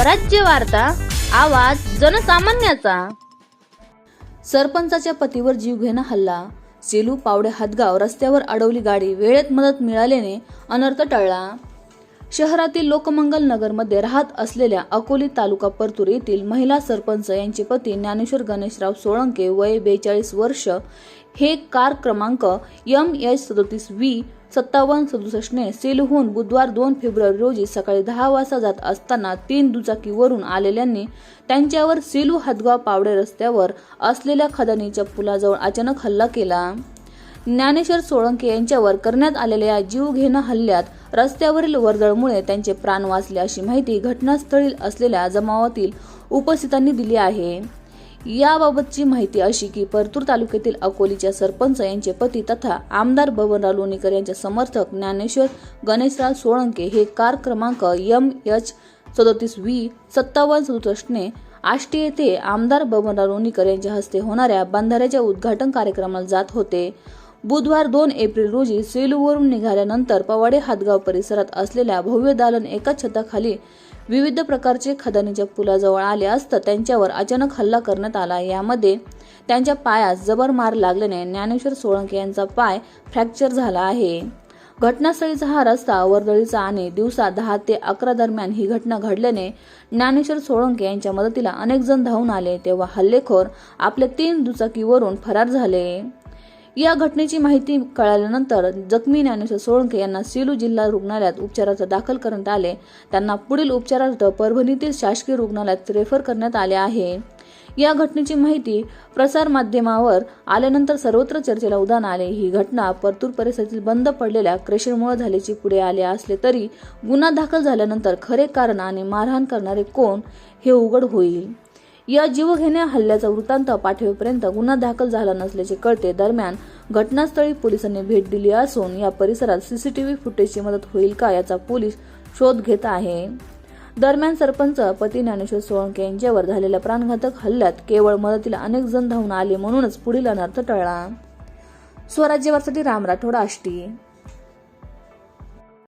स्वराज्य वार्ता आवाज जनसामान्याचा. सरपंचाच्या पतीवर जीवघेणा हल्ला. सेलू पावडे हातगाव रस्त्यावर अडवली गाडी वेळेत मदत मिळाल्याने अनर्थ टळला. शहरातील लोकमंगल नगरमध्ये राहत असलेल्या अकोली तालुका परतूर येथील महिला सरपंच यांचे पती ज्ञानेश्वर गणेशराव सोळंके वय बेचाळीस वर्ष. हे कार क्रमांक एम एच सदोतीस व्ही सत्तावन्न सदुसष्टने सेलूहून बुधवार दोन फेब्रुवारी रोजी सकाळी दहा वाजता जात असताना तीन दुचाकीवरून आलेल्यांनी त्यांच्यावर सेलू हदगाव पावडे रस्त्यावर असलेल्या खदानीच्या पुलाजवळ अचानक हल्ला केला. ज्ञानेश्वर सोळंके यांच्यावर करण्यात आलेल्या या जीवघेणा हल्ल्यात रस्त्यावरील वर्दळमुळे त्यांचे प्राण वाचले अशी माहिती घटनास्थळी असलेल्या जमावातील उपस्थितांनी दिली आहे. याबाबतची माहिती अशी की परतूर तालुक्यातील अकोलीच्या सरपंच यांचे पती तथा आमदार बबनराव लोणीकर यांचे समर्थक ज्ञानेश्वर गणेशराव सोळंके हे कार क्रमांक एम एच सदोतीस व्ही सत्तावन्न सदुसष्टने आष्टी येथे आमदार बबनराव लोणीकर यांच्या हस्ते होणाऱ्या बंधाऱ्याच्या उद्घाटन कार्यक्रमाला जात होते. बुधवार दोन एप्रिल रोजी सेलूवरून निघाल्यानंतर पवाडे हातगाव परिसरात असलेल्या भव्य दालन एका छताखाली विविध प्रकारचे खदानीच्या पुलाजवळ आले असता त्यांच्यावर अचानक हल्ला करण्यात आला. यामध्ये त्यांच्या पायास जबर मार लागल्याने ज्ञानेश्वर सोळंके यांचा पाय फ्रॅक्चर झाला आहे. घटनास्थळीचा हा रस्ता वर्दळीचा आणि दिवसा दहा ते अकरा दरम्यान ही घटना घडल्याने ज्ञानेश्वर सोळंके यांच्या मदतीला अनेक जण धावून आले. तेव्हा हल्लेखोर आपल्या तीन दुचाकीवरून फरार झाले. या घटनेची माहिती कळाल्यानंतर जखमी ज्ञानेश्वर सोळंके यांना सेलू जिल्हा रुग्णालयात उपचारार्थ दाखल करण्यात आले. त्यांना पुढील उपचारार्थ परभणीतील शासकीय रुग्णालयात रेफर करण्यात आले आहे. या घटनेची माहिती प्रसार माध्यमावर आल्यानंतर सर्वत्र चर्चेला उदाहरण आले. ही घटना परतूर परिसरातील बंद पडलेल्या क्रेशरमुळे झाल्याची पुढे आले असले तरी गुन्हा दाखल झाल्यानंतर खरे कारण आणि मारहाण करणारे कोण हे उघड होईल. या जीवघेण्या हल्ल्याचा वृत्तांत पाठवेपर्यंत गुन्हा दाखल झाला नसल्याचे कळते. दरम्यान घटनास्थळी पोलिसांनी भेट दिली असून या परिसरात सीसीटीव्ही फुटेजची मदत होईल का याचा पोलीस शोध घेत आहे. दरम्यान सरपंच पती ज्ञानेश्वर सोळंके यांच्यावर झालेल्या प्राणघातक हल्ल्यात केवळ मदतीला अनेक जण धावून आले म्हणूनच पुढील अनर्थ टळला. स्वराज्यवरसाठी राम राठोड आष्टी.